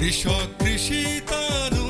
কৃষক কৃষি তার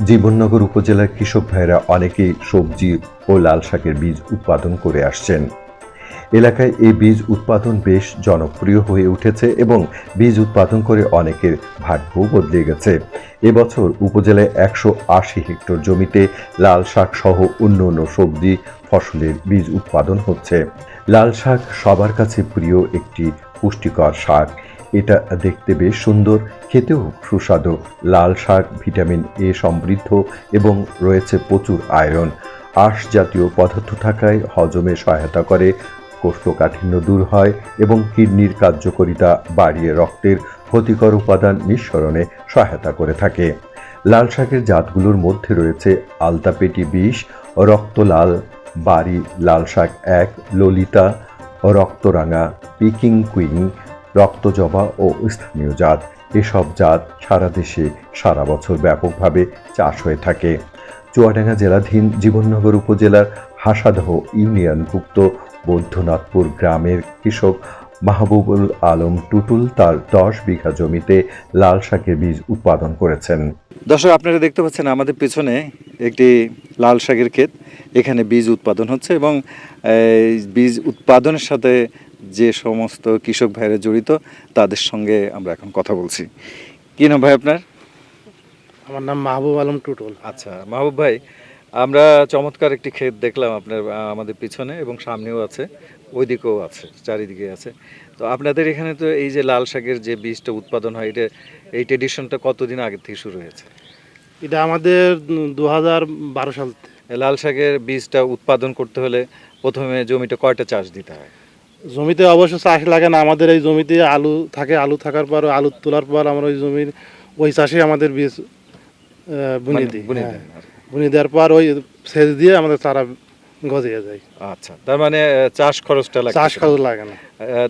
জীবননগর উপজেলার কৃষক ভাইরা অনেকেই সবজি ও লাল শাকের বীজ উৎপাদন করে আসছেন। এলাকায় এই বীজ উৎপাদন বেশ জনপ্রিয় হয়ে উঠেছে এবং বীজ উৎপাদন করে অনেকের ভাগ্যও বদলে গেছে। এবছর উপজেলায় একশো আশি হেক্টর জমিতে লাল শাক সহ অন্য অন্য সবজি, ফসলের বীজ উৎপাদন হচ্ছে। লাল শাক সবার কাছে প্রিয় একটি পুষ্টিকর শাক। এটা দেখতে বেশ সুন্দর, খেতেও সুস্বাদু। লাল শাক, ভিটামিন এ সমৃদ্ধ এবং রয়েছে প্রচুর আয়রন। আঁশ জাতীয় পদার্থ থাকায় হজমে সহায়তা করে, কোষ্ঠকাঠিন্য দূর হয় এবং কিডনির কার্যকারিতা বাড়িয়ে রক্তের ক্ষতিকর উপাদান নিঃসরণে সহায়তা করে থাকে। লাল শাকের জাতগুলোর মধ্যে রয়েছে আলতাপেটি বিষ, রক্তলাল বাড়ি লাল শাক এক, ললিতা রক্তরাঙা, পিকিং কুইং, রক্তজবা ও স্থানীয় জাত। এসব জাত সারা দেশে সারা বছর ব্যাপকভাবে চাষ হয়ে থাকে। চুয়াডাঙ্গা জেলাধীন জীবননগর উপজেলার হাসাদহ ইউনিয়নভুক্ত বৈদ্যনাথপুর গ্রামের কৃষক মাহবুবুল আলম টুটুল তার দশ বিঘা জমিতে লাল শাকের বীজ উৎপাদন করেছেন। দর্শক আপনারা দেখতে পাচ্ছেন আমাদের পেছনে একটি লাল শাকের ক্ষেত। এখানে বীজ উৎপাদন হচ্ছে এবং বীজ উৎপাদনের সাথে যে সমস্ত কৃষক ভাইরা জড়িত তাদের সঙ্গে আমরা এখন কথা বলছি। কি নাম ভাই আপনার? আমার নাম মাহবুব আলম টুটুল। আচ্ছা মাহবুব ভাই আমরা চমৎকার একটি ক্ষেত দেখলাম আপনার আমাদের পিছনে এবং সামনেও আছে ওইদিকেও আছে চারিদিকে আছে। তো আপনাদের এখানে তো এই যে লাল শাকের যে বীজটা উৎপাদন হয় এটা এই ট্রেডিশনটা কতদিন আগে থেকে শুরু হয়েছে? এটা আমাদের দু হাজার বারো সাল লাল শাকের বীজটা উৎপাদন করতে হলে প্রথমে জমিটা কয়টা চাষ দিতে হয়? জমিতে অবশ্য চাষ লাগে না আমাদের এই জমিতে আলু থাকে আলু থাকার পর আলু তোলার পর আমরা ওই জমির ওই চাষে আমাদের বীজ বুনে মানে দিই বুনে দেওয়ার পর ওই সেচ দিয়ে আমাদের চারা গজিয়ে যায়। আচ্ছা তার মানে চাষ খরচটা লাগে চাষ খরচ লাগে না।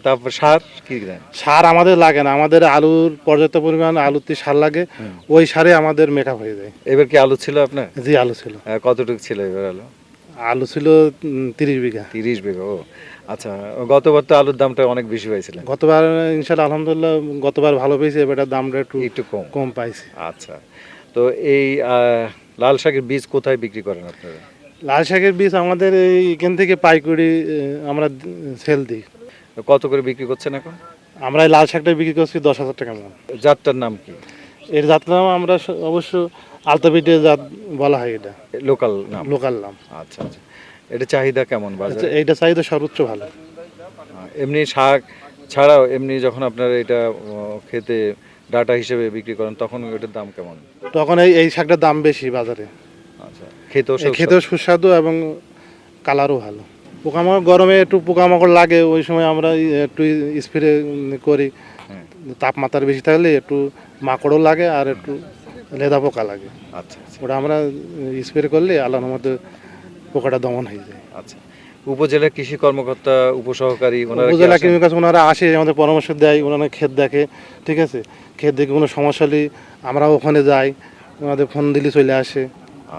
তারপর সার কি দেন? সার আমাদের লাগে না। আমাদের আলুর পর্যাপ্ত পরিমাণ আলুতে সার লাগে। ওই সারে আমাদের মেকআপ হয়ে যায়। এবার কি আলু ছিল আপনার? জি আলু ছিল। কতটুকু ছিল এবার আলু? আলু ছিল তিরিশ বিঘা। তিরিশ বিঘা ও। আচ্ছা গতবার তো আলুর দামটা অনেক বেশি পাইছিলেন। গতবার ইনশাল্লাহ আলহামদুলিল্লাহ গতবার ভালো পেয়েছি এবার দামটা একটু একটু কম। কম পাইছি। আচ্ছা তো এই লাল শাকের বীজ কোথায় বিক্রি করেন আপনারা? লাল শাকের বীজ আমাদের এই এখান থেকে পাইকারি আমরা সেল দিই। কত করে বিক্রি করছেন এখন? আমরা এই লাল শাকটা বিক্রি করছি দশ হাজার টাকা মন জাতটার নাম কি? এর জাত নাম আমরা অবশ্য আলতাপিটে জাত বলা হয় এটা। লোকাল নাম? লোকাল নাম। আচ্ছা আচ্ছা। এটা চাহিদা কেমন আচ্ছা বাজারে এইটা চাহিদা সর্বোচ্চ ভালো। এমনি শাক ছাড়াও এমনি যখন আপনারা এটা খেতে ডাটা হিসেবে বিক্রি করেন তখন ওটার দাম কেমন? তখন এই এই শাকটার দাম বেশি বাজারে। আচ্ছা খেতেও। খেতেও সুস্বাদু। এবং কালারও ভালো। পোকামাকড় গরমে একটু পোকামাকড় লাগে ওই সময় আমরা একটু স্প্রে করি। হ্যাঁ। তাপমাত্রা বেশি থাকলে একটু মাকড়ও লাগে আর একটু লেদা পোকা লাগে। আচ্ছা আচ্ছা। ওটা আমরা স্প্রে করলে আল্লাহর মধ্যে পোকাটা দমন হয়ে যায়। আচ্ছা। উপজেলা কৃষি কর্মকর্তা উপসহকারী ওনারা উপজেলা? কৃষি কাছে ওনারা আসে আমাদের পরামর্শ দেয় ওনারা ক্ষেত দেখে ঠিক আছে? ক্ষেত দেখে কোনো সমস্যা হলে আমরা ওখানে যাই ওনাদের ফোন দিলে চলে আসে।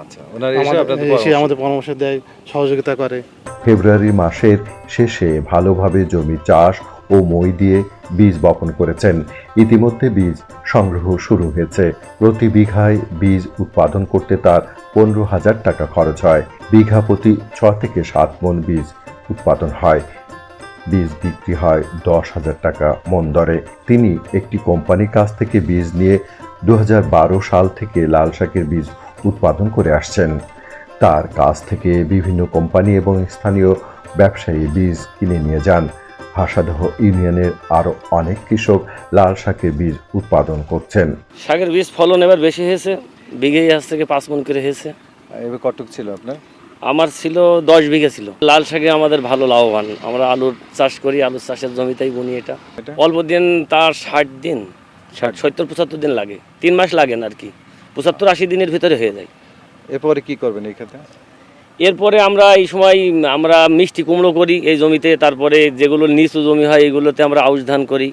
আচ্ছা ওনারা এসে আপনাদের এসে আমাদের পরামর্শ দেয় সহযোগিতা করে। ফেব্রুয়ারি মাসের শেষে ভালোভাবে জমি চাষ ও মই দিয়ে বীজ বপন করেছেন। ইতিমধ্যে বীজ সংগ্রহ শুরু হয়েছে। প্রতি বিঘায় বীজ উৎপাদন করতে তার পনেরো হাজার টাকা খরচ হয়। বিঘা প্রতি ছ থেকে সাত মন বীজ উৎপাদন হয়। বীজ বিক্রি হয় দশ হাজার টাকা মন দরে। তিনি একটি কোম্পানির কাছ থেকে বীজ নিয়ে দু হাজার বারো সাল থেকে লাল শাকের বীজ উৎপাদন করে আসছেন। তার কাছ থেকে বিভিন্ন কোম্পানি এবং স্থানীয় ব্যবসায়ী বীজ কিনে নিয়ে যান। হাসাদহ ইউনিয়নের আরও অনেক কৃষক লাল শাকের বীজ উৎপাদন করছেন। শাকের বীজ ফলন এবার বেশি হয়েছে বিঘে আজ থেকে পাঁচ মন করে হয়েছে। এবার কটক ছিল আপনার? আমার ছিল দশ বিঘা ছিল। লাল শাকে আমাদের ভালো লাভবান। আমরা আলুর চাষ করি আলুর চাষের জমিতেই বুনি এটা। এটা? অল্প দিন তার ষাট দিন ষাট? সত্তর পঁচাত্তর দিন লাগে। তিন মাস লাগে না আর কি। পঁচাত্তর আশি দিনের ভিতরে হয়ে যায়। এরপরে কি করবেন এই ক্ষেত্রে এরপরে আমরা এই সময় আমরা মিষ্টি কুমড়ো করি এই জমিতে তারপরে যেগুলো নিচু জমি হয় এগুলোতে আমরা আউশ ধান করি।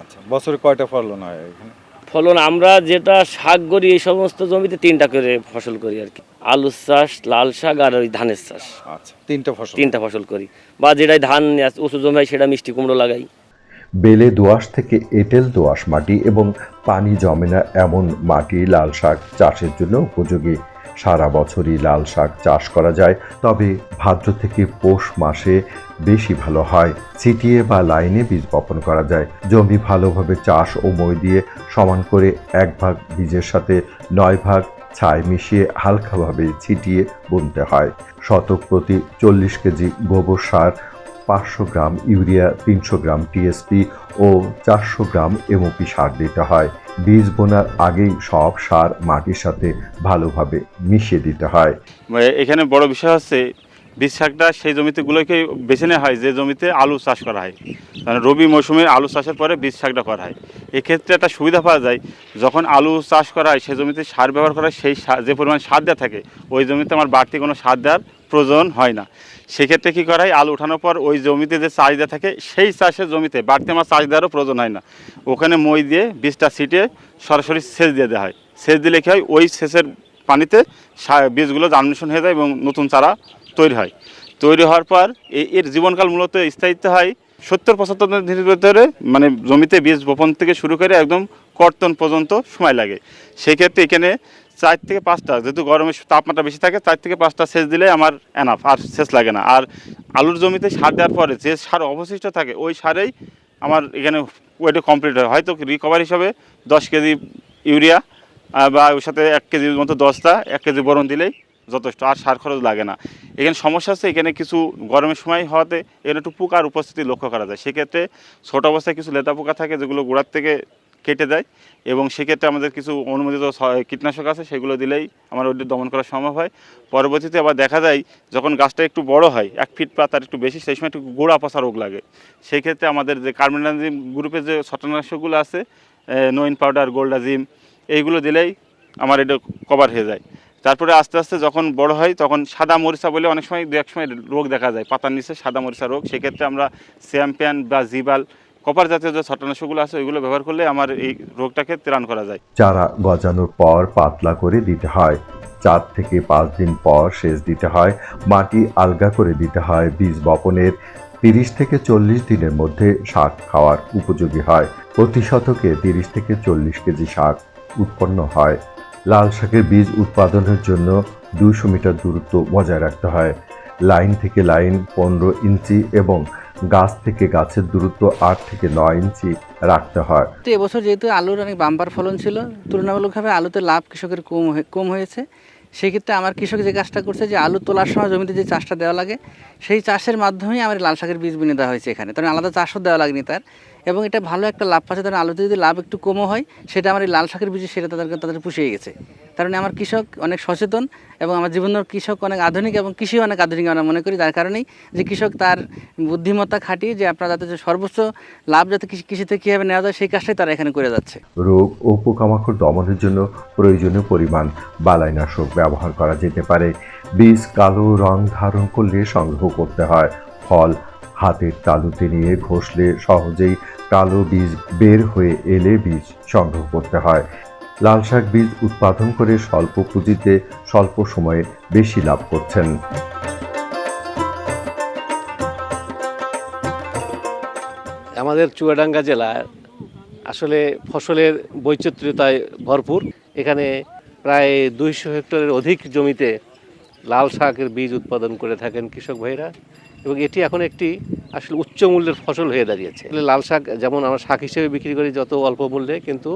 আচ্ছা বছরে কয়টা ফলন হয় এখানে? ফলন আমরা যেটা শাক করি এই সমস্ত জমিতে তিনটা করে ফসল করি আর কি। আলুর চাষ লাল শাক আর ওই ধানের চাষ। আচ্ছা তিনটা ফসল? তিনটা ফসল করি। বা যেটাই ধান উঁচু জমি হয় সেটা মিষ্টি কুমড়ো লাগাই। বেলে দোআঁশ থেকে এঁটেল দোআঁশ মাটি এবং পানি জমে না এমন মাটি লাল শাক চাষের জন্য উপযোগী। সারা বছরই লাল শাক চাষ করা যায়, তবে ভাদ্র থেকে পৌষ মাসে বেশি ভালো হয়। ছিটিয়ে বা লাইনে বীজ বপন করা যায়। জমি ভালোভাবে চাষ ও মই দিয়ে সমান করে এক ভাগ বীজের সাথে নয় ভাগ ছাই মিশিয়ে হালকাভাবে ছিটিয়ে বুনতে হয়। শতক প্রতি চল্লিশ কেজি গোবর সার পাঁচশো গ্রাম ইউরিয়া, তিনশো গ্রাম টিএসপি ও চারশো গ্রাম এমওপি সার দিতে হয়। বীজ বোনার আগেই সব সার মাটির সাথে ভালোভাবে মিশিয়ে দিতে হয়। মানে এখানে বড় বিষয় হচ্ছে, বীজ শাকটা সেই জমিতেগুলোকে বেছে নেওয়া হয়, যে জমিতে আলু চাষ করা হয়। মানে রবি মৌসুমে আলু চাষের পরে বীজ শাকটা করা হয়। এক্ষেত্রে একটা সুবিধা পাওয়া যায়, যখন আলু চাষ করা হয় সেই জমিতে সার ব্যবহার করা সেই যে পরিমাণ সার দেওয়া থাকে, ওই জমিতে আমার বাড়তি কোনো সার দেওয়ার প্রয়োজন হয় না। সেক্ষেত্রে কী করা হয়? আলু ওঠানোর পর ওই জমিতে যে চাহিদা থাকে, সেই চাষের জমিতে বাড়তি আমার চাষ দেওয়ারও প্রয়োজন হয় না। ওখানে মই দিয়ে বীজটা ছিটিয়ে সরাসরি সেচ দিয়ে দেওয়া হয়। সেচ দিলে কী হয়? ওই সেচের পানিতে বীজগুলো জার্মিনেশন হয়ে যায় এবং নতুন চারা তৈরি হয়। তৈরি হওয়ার পর এর জীবনকাল মূলত স্থায়িত্ব হয় সত্তর পঁচাত্তর দিনের ভিতরে মানে জমিতে বীজ বপন থেকে শুরু করে একদম কর্তন পর্যন্ত সময় লাগে। সেক্ষেত্রে এখানে চার থেকে পাঁচটা, যেহেতু গরমের তাপমাত্রা বেশি থাকে, চার থেকে পাঁচটা সেচ দিলে আমার এনাফ আর সেচ লাগে না। আর আলুর জমিতে সার দেওয়ার পরে যে সার অবশিষ্ট থাকে, ওই সারেই আমার এখানে ওইটা কমপ্লিট হয়। হয়তো রিকভার হিসাবে দশ কেজি ইউরিয়া বা ওর সাথে এক কেজির মতো দশটা এক কেজি বরণ দিলেই যথেষ্ট, আর সার খরচ লাগে না। এখানে সমস্যা হচ্ছে, এখানে কিছু গরমের সময় হওয়াতে এখানে একটু পোকার উপস্থিতি লক্ষ্য করা যায়। সেক্ষেত্রে ছোট অবস্থায় কিছু লেদা পোকা থাকে, যেগুলো গোড়ার থেকে কেটে দেয় এবং সেক্ষেত্রে আমাদের কিছু অনুমোদিত কীটনাশক আছে, সেগুলো দিলেই আমার ওইটা দমন করা সম্ভব হয়। পরবর্তীতে আবার দেখা যায়, যখন গাছটা একটু বড় হয়, এক ফিট পাতার একটু বেশি, সেই সময় একটু গোড়া পচা রোগ লাগে। সেই ক্ষেত্রে আমাদের যে কার্বনাজিম গ্রুপের যে ছটনাশকগুলো আছে নোইন পাউডার, গোল্ডাজিম, এইগুলো দিলেই আমার এটা কভার হয়ে যায়। তারপরে আস্তে আস্তে যখন বড় হয়, তখন সাদা মরিচা বলে অনেক সময় দু এক সময় রোগ দেখা যায়, পাতার নিচে সাদা মরিচা রোগ। সেক্ষেত্রে আমরা স্যাম্পিয়ান বা জিবাল কপার জাতীয় যে ছত্রনাশকগুলো আছে, ওইগুলো ব্যবহার করলে আমার এই রোগটাকে ত্রাণ করা যায়। চারা গজানোর পর পাতলা করে দিতে হয়। চার থেকে পাঁচ দিন পর সেচ দিতে হয়। মাটি আলগা করে দিতে হয়। বীজ বপনের তিরিশ থেকে চল্লিশ দিনের মধ্যে শাক খাওয়ার উপযোগী হয়। প্রতি শতকে তিরিশ থেকে চল্লিশ কেজি শাক উৎপন্ন হয়। লাল শাকের বীজ উৎপাদনের জন্য দুশো মিটার দূরত্ব বজায় রাখতে হয়। লাইন থেকে লাইন পনেরো ইঞ্চি এবং গাছ থেকে গাছের দূরত্ব আট থেকে নয় ইঞ্চি রাখতে হয়। তো এবছর যেহেতু আলুর অনেক বাম্পার ফলন ছিল, তুলনামূলকভাবে আলুতে লাভ কৃষকের কম কম হয়েছে। সেক্ষেত্রে আমার কৃষক যে কাজটা করছে যে আলু তোলার সময় জমিতে যে চাষটা দেওয়া লাগে, সেই চাষের মাধ্যমেই আমার লাল শাকের বীজ বুনে দেওয়া হয়েছে এখানে। তখন আলাদা চাষও দেওয়া লাগেনি তার। এবং এটা ভালো একটা লাভ পাচ্ছে। কারণ আলুতে যদি লাভ একটু কমও হয়, সেটা আমার এই লাল শাকের বীজে সেটা তাদেরকে তাদের পুষিয়ে গেছে। কারণে আমার কৃষক অনেক সচেতন এবং আমার জীবনের কৃষক অনেক আধুনিক এবং কৃষি অনেক আধুনিক আমরা মনে করি। তার কারণেই যে কৃষক তার বুদ্ধিমত্তা খাটিয়ে যে আপনার যাতে সর্বোচ্চ লাভ যাতে কৃষি কৃষি থেকে কীভাবে নেওয়া যায়, সেই কাজটাই তারা এখানে করে যাচ্ছে। রোগ ও পোকামাকড় দমনের জন্য প্রয়োজনীয় পরিমাণ বালাইনাশক ব্যবহার করা যেতে পারে। বীজ কালো রং ধারণ করলে সংগ্রহ করতে হয়। ফল হাতের তালুতে নিয়ে ঘষলে সহজেই কালো বীজ বের হয়ে এলে বীজ সংগ্রহ করতে হয়। লাল শাক বীজ উৎপাদন করে স্বল্প পুঁজিতে স্বল্প সময়ে বেশি লাভ করছেন। আমাদের চুয়াডাঙ্গা জেলায় আসলে ফসলের বৈচিত্র্যতায় ভরপুর। এখানে প্রায় দুইশো হেক্টরের অধিক জমিতে লাল শাকের বীজ উৎপাদন করে থাকেন কৃষক ভাইরা। এবং এটি এখন একটি আসলে উচ্চ মূল্যের ফসল হয়ে দাঁড়িয়েছে। লাল শাক, যেমন আমরা শাক হিসেবে বিক্রি করি যত অল্প মূল্যে, কিন্তু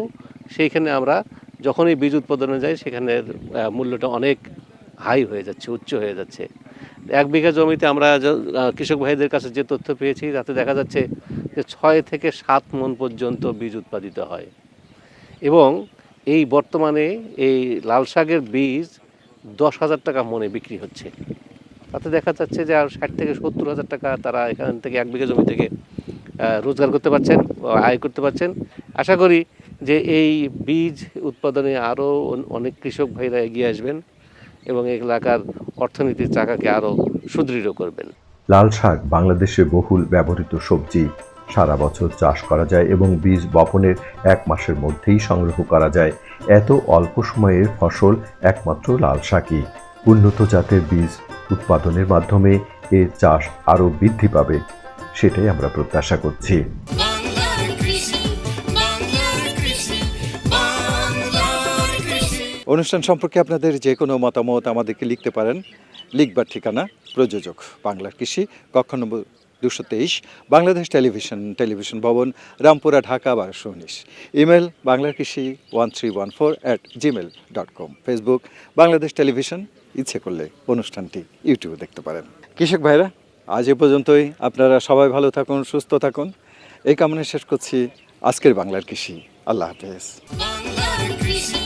সেইখানে আমরা যখনই বীজ উৎপাদনে যাই, সেখানে মূল্যটা অনেক হাই হয়ে যাচ্ছে, উচ্চ হয়ে যাচ্ছে। এক বিঘা জমিতে আমরা কৃষক ভাইদের কাছে যে তথ্য পেয়েছি, তাতে দেখা যাচ্ছে যে ছয় থেকে সাত মন পর্যন্ত বীজ উৎপাদিত হয়। এবং এই বর্তমানে এই লাল শাকের বীজ দশ হাজার টাকা মনে বিক্রি হচ্ছে। তাতে দেখা যাচ্ছে যে আর ষাট থেকে সত্তর হাজার টাকা তারা এখান থেকে এক বিঘা জমি থেকে রোজগার করতে পারছেন আয় করতে পারছেন। আশা করি যে এই বীজ উৎপাদনে আরও অনেক কৃষক ভাইরা এগিয়ে আসবেন এবং এলাকার অর্থনীতির চাকাকে আরও সুদৃঢ় করবেন। লাল শাক বাংলাদেশে বহুল ব্যবহৃত সবজি। সারা বছর চাষ করা যায় এবং বীজ বপনের এক মাসের মধ্যেই সংগ্রহ করা যায়। এত অল্প সময়ের ফসল একমাত্র লাল শাকই। উন্নত জাতের বীজ উৎপাদনের মাধ্যমে এর চাষ আরও বৃদ্ধি পাবে। সেটাই আমরা প্রত্যাশা করছি। অনুষ্ঠান সম্পর্কে আপনাদের যে কোনো মতামত আমাদেরকে লিখতে পারেন। লিখবার ঠিকানা প্রযোজক বাংলার কৃষি কক্ষ নম্বর দুশো তেইশ বাংলাদেশ টেলিভিশন টেলিভিশন ভবন রামপুরা ঢাকা বারোশো উনিশ ইমেল বাংলার কৃষি one three one four at gmail dot com facebook Bangladesh television ইচ্ছে করলে অনুষ্ঠানটি ইউটিউবে দেখতে পারেন। কৃষক ভাইরা আজ এ পর্যন্তই। আপনারা সবাই ভালো থাকুন সুস্থ থাকুন। এই কামনা শেষ করছি। আজকের বাংলার কৃষি। আল্লাহ হাফেজ। কৃষি।